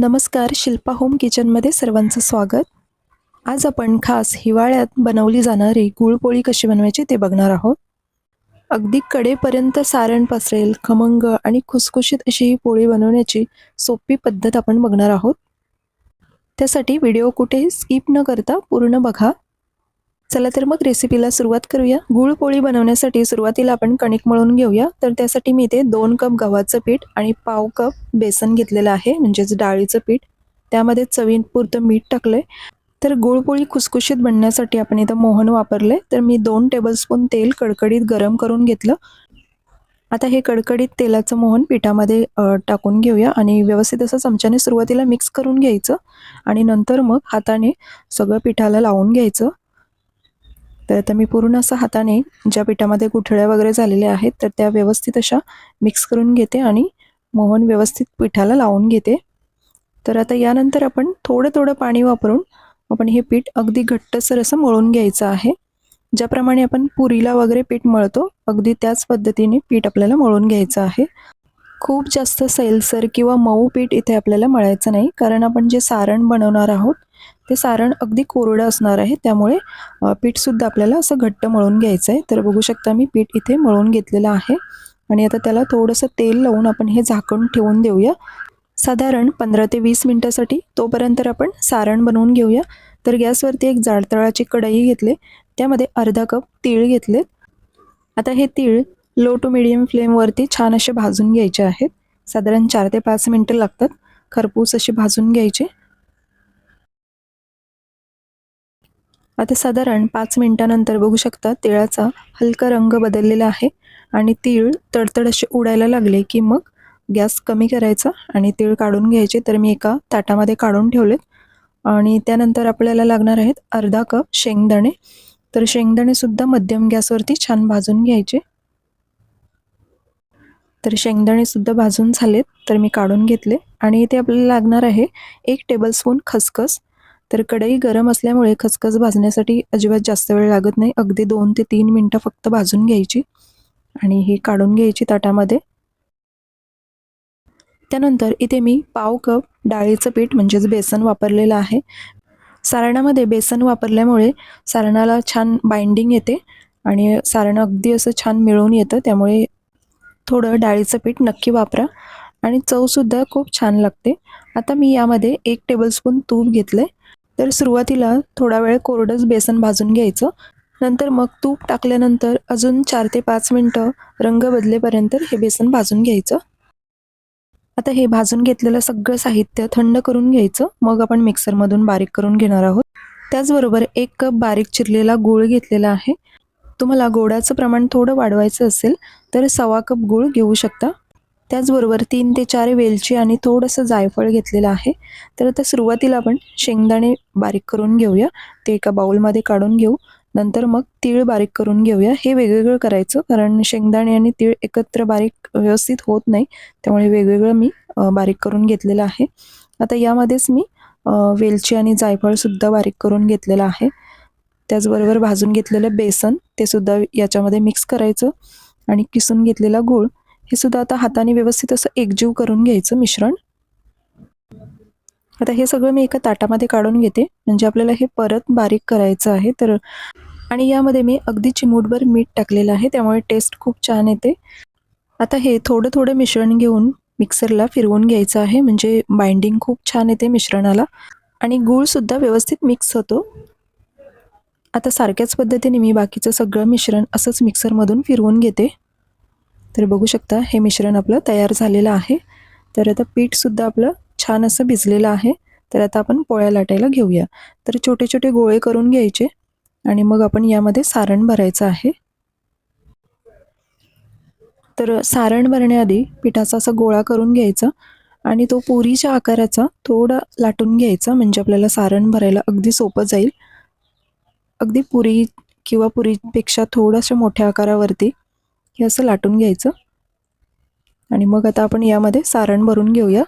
नमस्कार शिल्पा होम किचनमध्ये सर्वांचं स्वागत. आज आपण खास हिवाळ्यात बनवली जाणारी गुळपोळी कशी बनवायची ते बघणार आहोत. अगदी कडेपर्यंत सारण पसरेल खमंग आणि खुसखुशीत अशी ही पोळी बनवण्याची सोपी पद्धत आपण बघणार आहोत. त्यासाठी व्हिडिओ कुठेही स्किप न करता पूर्ण बघा. चला तर मग रेसिपीला सुरुवात करूया. गुळपोळी बनवण्यासाठी सुरुवातीला आपण कणिक मळून घेऊया. तर त्यासाठी मी इथे दोन कप गव्हाचं पीठ आणि पाव कप बेसन घेतलेलं आहे म्हणजेच डाळीचं पीठ. त्यामध्ये चवीपुरतं मीठ टाकलंय. तर गुळपोळी खुसखुशीत बनण्यासाठी आपण इथं मोहन वापरले तर मी दोन टेबलस्पून तेल कडकडीत गरम करून घेतलं. आता हे कडकडीत तेलाचं मोहन पिठामध्ये टाकून घेऊया आणि व्यवस्थित असं चमच्याने सुरुवातीला मिक्स करून घ्यायचं. आणि नंतर मग हाताने सगळं पिठाला लावून घ्यायचं. तर आता मी पूर्ण असं हाताने ज्या पिठामध्ये गुठळ्या वगैरे झालेल्या आहेत तर त्या व्यवस्थित अशा मिक्स करून घेते आणि मोहन व्यवस्थित पिठाला लावून घेते. तर आता यानंतर आपण थोडं थोडं पाणी वापरून आपण हे पीठ अगदी घट्टसर असं मळून घ्यायचं आहे. ज्याप्रमाणे आपण पुरीला वगैरे पीठ मळतो अगदी त्याच पद्धतीने पीठ आपल्याला मळून घ्यायचं आहे. खूप जास्त सैलसर किंवा मऊ पीठ इथे आपल्याला मळायचं नाही कारण आपण जे सारण बनवणार आहोत ते सारण अगदी कोरडं असणार आहे त्यामुळे पीठसुद्धा आपल्याला असं घट्ट मळून घ्यायचं आहे. तर बघू शकता मी पीठ इथे मळून घेतलेलं आहे. आणि आता त्याला थोडंसं तेल लावून आपण हे झाकण ठेवून देऊया. साधारण पंधरा ते वीस मिनटासाठी तोपर्यंत आपण सारण बनवून घेऊया. तर गॅसवरती एक जाडतळाची कढई घेतली. त्यामध्ये अर्धा कप तीळ घेतले. आता हे तीळ लो टू मिडियम फ्लेमवरती छान असे भाजून घ्यायचे आहेत. साधारण चार ते पाच मिनटं लागतात. खरपूस अशी भाजून घ्यायचे. आता साधारण पाच मिनिटानंतर बघू शकता तिळाचा हलका रंग बदललेला आहे आणि तीळ तडतड असे उडायला लागले की मग गॅस कमी करायचा आणि तीळ काढून घ्यायचे. तर मी एका ताटामध्ये काढून ठेवलेत. आणि त्यानंतर आपल्याला लागणार आहेत अर्धा कप शेंगदाणे. तर शेंगदाणेसुद्धा मध्यम गॅसवरती छान भाजून घ्यायचे. तर शेंगदाणे सुद्धा भाजून झालेत. तर मी काढून घेतले. आणि इथे आपल्याला लागणार आहे एक टेबलस्पून खसखस. तर कढई गरम असल्यामुळे खसखस भाजण्यासाठी अजिबात जास्त वेळ लागत नाही. अगदी दोन ते तीन मिनटं फक्त भाजून घ्यायची आणि ही काढून घ्यायची ताटामध्ये. त्यानंतर इथे मी पाव कप डाळीचं पीठ म्हणजेच बेसन वापरलेलं आहे. सारणामध्ये बेसन वापरल्यामुळे सारणाला छान बाइंडिंग येते आणि सारण अगदी असं छान मिळून येतं. त्यामुळे थोडं डाळीचं पीठ नक्की वापरा आणि चवसुद्धा खूप छान लागते. आता मी यामध्ये एक टेबलस्पून तूप घेतलं आहे तर सुरुवातीला थोडा वेळ कोरडंच बेसन भाजून घ्यायचं. नंतर मग तूप टाकल्यानंतर अजून चार ते पाच मिनटं रंग बदलेपर्यंत हे बेसन भाजून घ्यायचं. आता हे भाजून घेतलेलं सगळं साहित्य थंड करून घ्यायचं. मग आपण मिक्सरमधून बारीक करून घेणार आहोत. त्याचबरोबर एक कप बारीक चिरलेला गूळ घेतलेला आहे. तुम्हाला गोडाचं प्रमाण थोडं वाढवायचं असेल तर सवा कप गूळ घेऊ शकता. त्याचबरोबर तीन ते चार वेलची आणि थोडंसं जायफळ घेतलेलं आहे. तर आता सुरुवातीला आपण शेंगदाणे बारीक करून घेऊया. ते एका बाउलमध्ये काढून घेऊ. नंतर मग तीळ बारीक करून घेऊया. हे वेगवेगळं करायचं कारण शेंगदाणे आणि तीळ एकत्र बारीक व्यवस्थित होत नाही. त्यामुळे वेगवेगळं मी बारीक करून घेतलेलं आहे. आता यामध्येच मी वेलची आणि जायफळसुद्धा बारीक करून घेतलेलं आहे. त्याचबरोबर भाजून घेतलेलं बेसन ते सुद्धा याच्यामध्ये मिक्स करायचं. आणि किसून घेतलेला गूळ हे सुद्धा आता हाताने व्यवस्थित असं एकजीव करून घ्यायचं मिश्रण. आता हे सगळं मी एका ताटामध्ये काढून घेते. म्हणजे आपल्याला हे परत बारीक करायचं आहे. तर आणि यामध्ये मी अगदी चिमूटभर मीठ टाकलेलं आहे. त्यामुळे टेस्ट खूप छान येते. आता हे थोडं थोडं मिश्रण घेऊन मिक्सरला फिरवून घ्यायचं आहे. म्हणजे बाइंडिंग खूप छान येते मिश्रणाला. आणि गूळसुद्धा व्यवस्थित मिक्स होतो. आता सारख्याच पद्धतीने मी बाकीचं सगळं मिश्रण असंच मिक्सरमधून फिरवून घेते. तर बघू शकता हे मिश्रण आपलं तयार झालेलं आहे. तर आता पीठसुद्धा आपलं छान असं भिजलेलं आहे. तर आता आपण पोळ्या लाटायला घेऊया. तर छोटे छोटे गोळे करून घ्यायचे आणि मग आपण यामध्ये सारण भरायचं आहे. तर सारण भरण्याआधी पिठाचा असा गोळा करून घ्यायचा आणि तो पुरीच्या आकाराचा थोडा लाटून घ्यायचा म्हणजे आपल्याला सारण भरायला अगदी सोपं जाईल. अगदी पुरी किंवा पुरीपेक्षा थोडंसं मोठ्या आकारावरती हे असं लाटून घ्यायचं. आणि मग आता आपण यामध्ये सारण भरून घेऊया.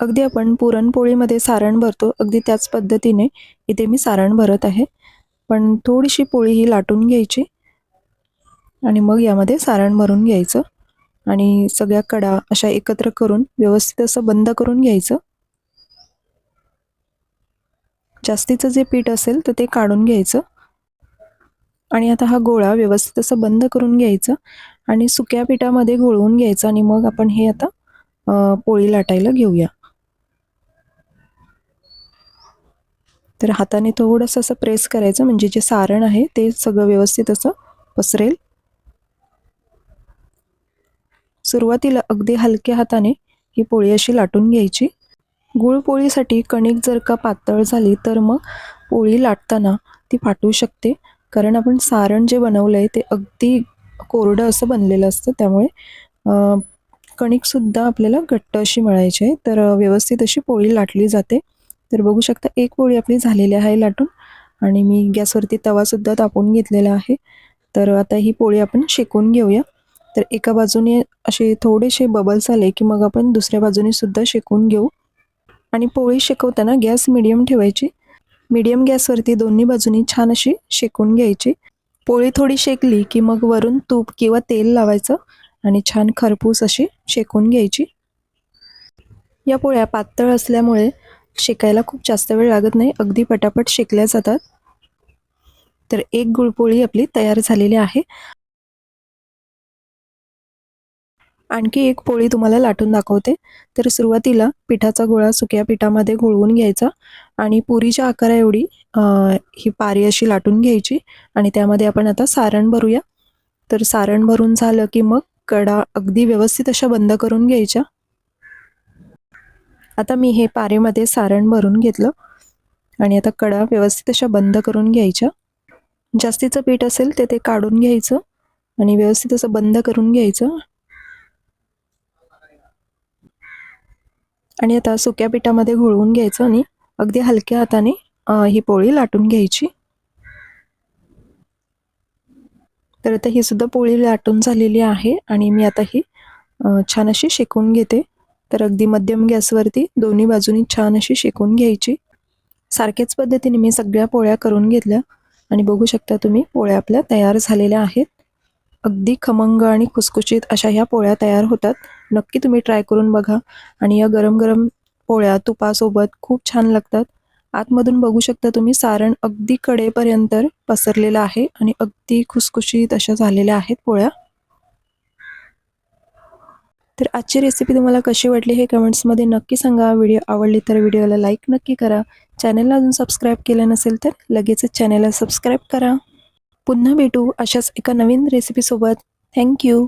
अगदी आपण पुरणपोळीमध्ये सारण भरतो. अगदी त्याच पद्धतीने इथे मी सारण भरत आहे. पण थोडीशी पोळी ही लाटून घ्यायची. आणि मग यामध्ये सारण भरून घ्यायचं. आणि सगळ्या कडा अशा एकत्र करून व्यवस्थित असं बंद करून घ्यायचं. जास्तीचं जे पीठ असेल तर ते काढून घ्यायचं. आणि आता हा गोळा व्यवस्थित असं बंद करून घ्यायचं आणि सुक्या पिठामध्ये घोळवून घ्यायचं आणि मग आपण हे आता पोळी लाटायला घेऊया. तर हाताने थोडंसं असं प्रेस करायचं म्हणजे जे सारण आहे ते सगळं व्यवस्थित असं पसरेल. सुरुवातीला अगदी हलक्या हाताने ही पोळी अशी लाटून घ्यायची. गुळपोळीसाठी कणिक जर का पातळ झाली तर मग पोळी लाटताना ती फाटू शकते. कारण आपण सारण जे बनवलं आहे ते अगदी कोरडं असं बनलेलं असतं. त्यामुळे कणिकसुद्धा आपल्याला घट्ट अशी मळायची आहे. तर व्यवस्थित अशी पोळी लाटली जाते. तर बघू शकता एक पोळी आपली झालेली आहे लाटून. आणि मी गॅसवरती तवासुद्धा तापवून घेतलेला आहे. तर आता ही पोळी आपण शेकून घेऊया. तर एका बाजूने असे थोडेसे बबल्स आले की मग आपण दुसऱ्या बाजूने सुद्धा शेकून घेऊ. आणि पोळी शेकवताना गॅस मिडियम ठेवायची. मिडियम गॅसवरती दोन्ही बाजूनी छान अशी शेकून घ्यायची. पोळी थोडी शेकली की मग वरून तूप किंवा तेल लावायचं आणि छान खरपूस अशी शेकून घ्यायची. या पोळ्या पातळ असल्यामुळे शेकायला खूप जास्त वेळ लागत नाही अगदी पटापट शेकल्या जातात. तर एक गुळपोळी आपली तयार झालेली आहे. आणखी एक पोळी तुम्हाला लाटून दाखवते. तर सुरुवातीला पिठाचा गोळा सुक्या पिठामध्ये घोळवून घ्यायचा आणि पुरीच्या आकारा एवढी ही पारी अशी लाटून घ्यायची आणि त्यामध्ये आपण आता सारण भरूया. तर सारण भरून झालं की मग कडा अगदी व्यवस्थित अशा बंद करून घ्यायच्या. आता मी हे पारेमध्ये सारण भरून घेतलं आणि आता कडा व्यवस्थित अशा बंद करून घ्यायच्या. जास्तीचं पीठ असेल ते ते काढून घ्यायचं आणि व्यवस्थित असं बंद करून घ्यायचं. आणि आता सुक्या पिठामध्ये घोळवून घ्यायचं आणि अगदी हलक्या हाताने ही पोळी लाटून घ्यायची. तर आता ही सुद्धा पोळी लाटून झालेली आहे आणि मी आता ही छान अशी शेकून घेते. तर अगदी मध्यम गॅसवरती दोन्ही बाजूनी छान अशी शेकून घ्यायची. सारख्याच पद्धतीने मी सगळ्या पोळ्या करून घेतल्या आणि बघू शकता तुम्ही पोळ्या आपल्या तयार झालेल्या आहेत. अगदी खमंग आणि खुसखुशीत अशा ह्या पोळ्या तयार होतात. नक्की तुम्ही ट्राय करून बघा. आणि या गरम गरम पोळ्या तुपासोबत खूप छान लागतात. आतमधून बघू शकता तुम्ही सारण अगदी कडेपर्यंत पसरलेलं आहे आणि अगदी खुसखुशीत अशा झालेल्या आहेत पोळ्या. तर आजची रेसिपी तुम्हाला कशी वाटली हे कमेंट्समध्ये नक्की सांगा. व्हिडिओ आवडली तर व्हिडिओला लाईक नक्की करा. चॅनलला अजून सबस्क्राईब केलं नसेल तर लगेचच चॅनलला सबस्क्राईब करा. पुन्हा भेटू अशाच एका नवीन रेसिपीसोबत थँक्यू